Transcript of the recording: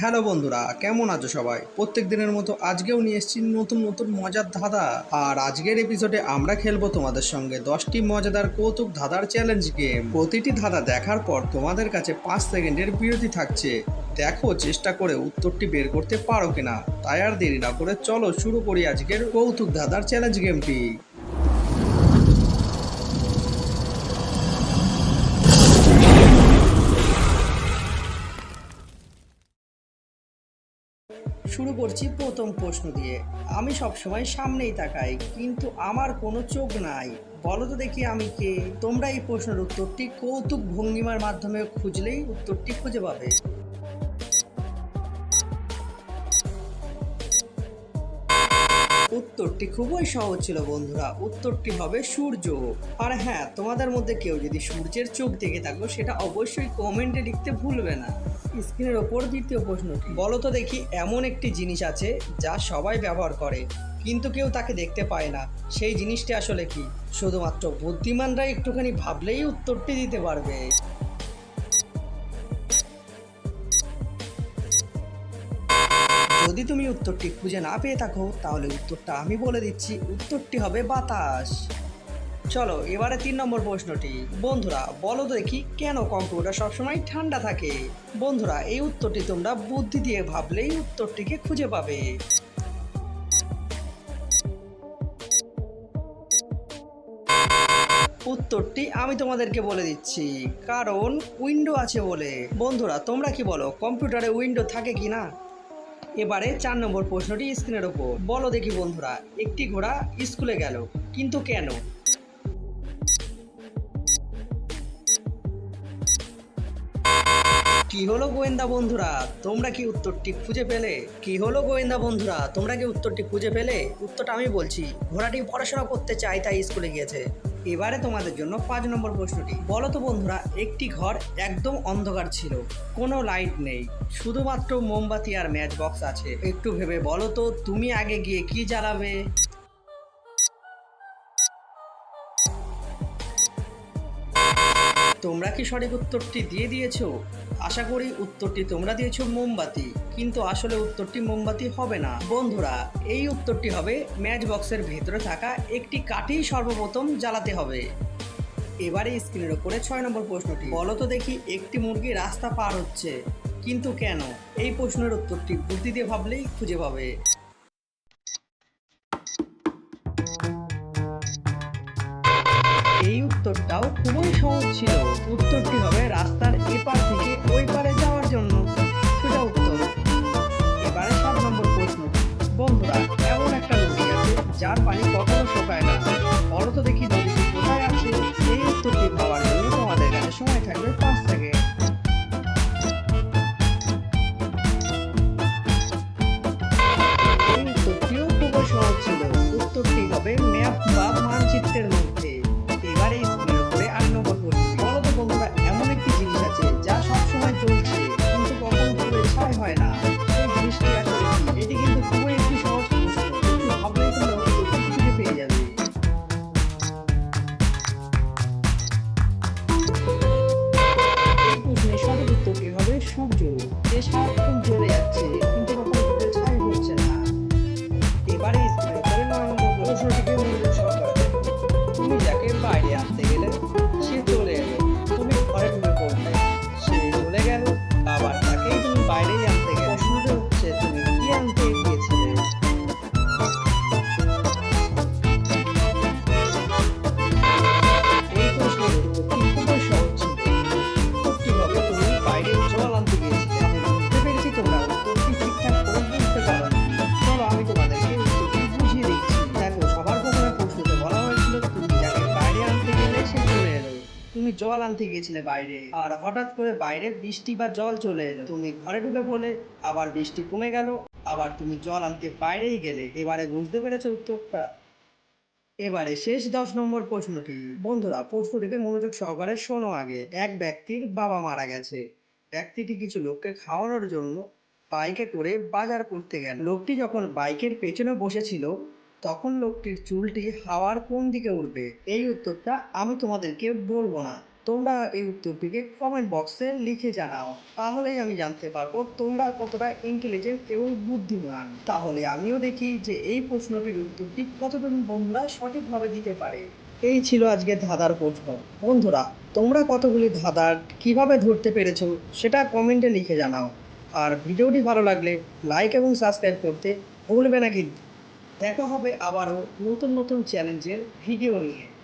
Hello বন্ধুরা, কেমন আছো সবাই? প্রত্যেক দিনের মতো আজকেও নিয়ে এসেছি নতুন নতুন মজার ধাঁধা। আর আজকের এপিসোডে আমরা খেলব তোমাদের সঙ্গে দশটি মজাদার কৌতুক ধাঁধার চ্যালেঞ্জ গেম প্রতিটি ধাঁধা দেখার পর তোমাদের কাছে পাঁচ সেকেন্ডের বিরতি থাকছে। দেখো চেষ্টা করে উত্তরটি বের করতে পারো কিনা। তাই আর দেরি না করে চলো শুরু করি আজকের কৌতুক ধাঁধার চ্যালেঞ্জ গেমটি শুরু করছি প্রথম প্রশ্ন দিয়ে। আমি সবসময় সামনেই তাকাই, কিন্তু আমার কোনো চোখ নাই। বলো তো দেখি আমি কে? তোমরা এই প্রশ্নের উত্তরটি কৌতুক ভঙ্গিমার মাধ্যমে খুঁজলেই উত্তরটি খুঁজে পাবে। উত্তরটি খুবই সহজ ছিল, বন্ধুরা। উত্তরটি হবে সূর্য। আর হ্যাঁ তোমাদের মধ্যে কেউ যদি সূর্যের চোখ দেখে থাকো, সেটা অবশ্যই কমেন্টে লিখতে ভুলবে না। স্ক্রিনের ওপর দ্বিতীয় প্রশ্নটি বলো তো দেখি এমন একটি জিনিস আছে যা সবাই ব্যবহার করে, কিন্তু কেউ তাকে দেখতে পায় না। সেই জিনিসটি আসলে কি? শুধুমাত্র বুদ্ধিমানরা একটুখানি ভাবলেই উত্তরটি দিতে পারবে। যদি তুমি উত্তরটি খুঁজে না পেয়ে থাকো, তাহলে উত্তরটা আমি বলে দিচ্ছি। উত্তরটি হবে বাতাস। চলো, এবারে তিন নম্বর প্রশ্নটি। বন্ধুরা, বলো দেখি, কেন কম্পিউটার সবসময় ঠান্ডা থাকে? বন্ধুরা, এই উত্তরটি তোমরা বুদ্ধি দিয়ে ভাবলেই উত্তরটিকে খুঁজে পাবে। উত্তরটি আমি তোমাদেরকে বলে দিচ্ছি, কারণ উইন্ডো আছে বলে। বন্ধুরা, তোমরা কি বলো, কম্পিউটারে উইন্ডো থাকে কি না এবারে চার নম্বর প্রশ্নটি স্ক্রিনের ওপর। বলো দেখি বন্ধুরা, একটি ঘোড়া স্কুলে গেল, কিন্তু কেন? কি হলো গোয়েন্দা বন্ধুরা, তোমরা কি উত্তরটি খুঁজে পেলে? কি হলো গোয়েন্দা বন্ধুরা, তোমরা কি উত্তরটি খুঁজে পেলে? উত্তরটা আমি বলছি, ঘোড়াটি পড়াশোনা করতে চাই তাই স্কুলে গিয়েছে। এবারে তোমাদের জন্য পাঁচ নম্বর প্রশ্নটি। বলো তো বন্ধুরা, একটি ঘর একদম অন্ধকার ছিল, কোনো লাইট নেই, শুধুমাত্র মোমবাতি আর ম্যাচ বক্স আছে। একটু ভেবে বলো তো, তুমি আগে গিয়ে কি জ্বালাবে? তোমরা কি সঠিক উত্তরটি দিয়ে দিয়েছ? আশা করি উত্তরটি তোমরা দিয়েছ মোমবাতি, কিন্তু আসলে উত্তরটি মোমবাতি হবে না। বন্ধুরা, এই উত্তরটি হবে ম্যাচ বক্সের ভেতরে থাকা একটি কাঠি সর্বপ্রথম জ্বালাতে হবে। এবারে স্ক্রিনের ওপরে ছয় নম্বর প্রশ্নটি, বলো তো দেখি একটি মুরগি রাস্তা পার হচ্ছে, কিন্তু কেন? এই প্রশ্নের উত্তরটি বুদ্ধি দিয়ে ভাবলেই খুঁজে পাবে। এই উত্তরটাও খুবই সহজ ছিল উত্তরটি হবে? রাস্তার এপার থেকে ওই পারে যাওয়ার জন্য। সোজা উত্তর। এবারে সাত নম্বর প্রশ্ন। বন্ধুরা, এমন একটা নদী আছে, যার পানি কখনো তুমি যাকে বাইরে জল আনতে গিয়েছিলে বাইরে। আর হঠাৎ করে বাইরে বৃষ্টি বা জল চলে এলো। তুমি ঘরে ঢুকে পড়লে, আবার বৃষ্টি কমে গেল, আবার তুমি জল আনতে বাইরেই গেলে। এবারে বুঝতে পেরেছ উত্তরটা? এবারে শেষ দশ নম্বর প্রশ্নটি। বন্ধুরা প্রশ্নটিকে মনোযোগ সহকারে শোনো আগে। এক ব্যক্তির বাবা মারা গেছে। ব্যক্তিটি কিছু লোককে খাওয়ানোর জন্য বাইকে করে বাজার করতে গেল। লোকটি যখন বাইকের পেছনে বসেছিল তখন লোকটির চুলটি হাওয়ার কোন দিকে উঠবে এই উত্তরটা আমি তোমাদেরকে বলব না। তোমরা এই উত্তরটিকে কমেন্ট বক্সে লিখে জানাও। তাহলেই আমি জানতে পারব তোমরা কতটা ইন্টেলিজেন্ট এবং বুদ্ধিমান। তাহলে আমিও দেখি যে এই প্রশ্নটির উত্তরটি কতজন বন্ধুরা সঠিকভাবে দিতে পারে। এই ছিল আজকে ধাঁধার প্রশ্ন। বন্ধুরা, তোমরা কতগুলি ধাঁধার কীভাবে ধরতে পেরেছ সেটা কমেন্টে লিখে জানাও। আর ভিডিওটি ভালো লাগলে লাইক এবং সাবস্ক্রাইব করতে ভুলবে না কিন্তু। দেখা হবে আবারও নতুন নতুন চ্যালেঞ্জের ভিডিও নিয়ে।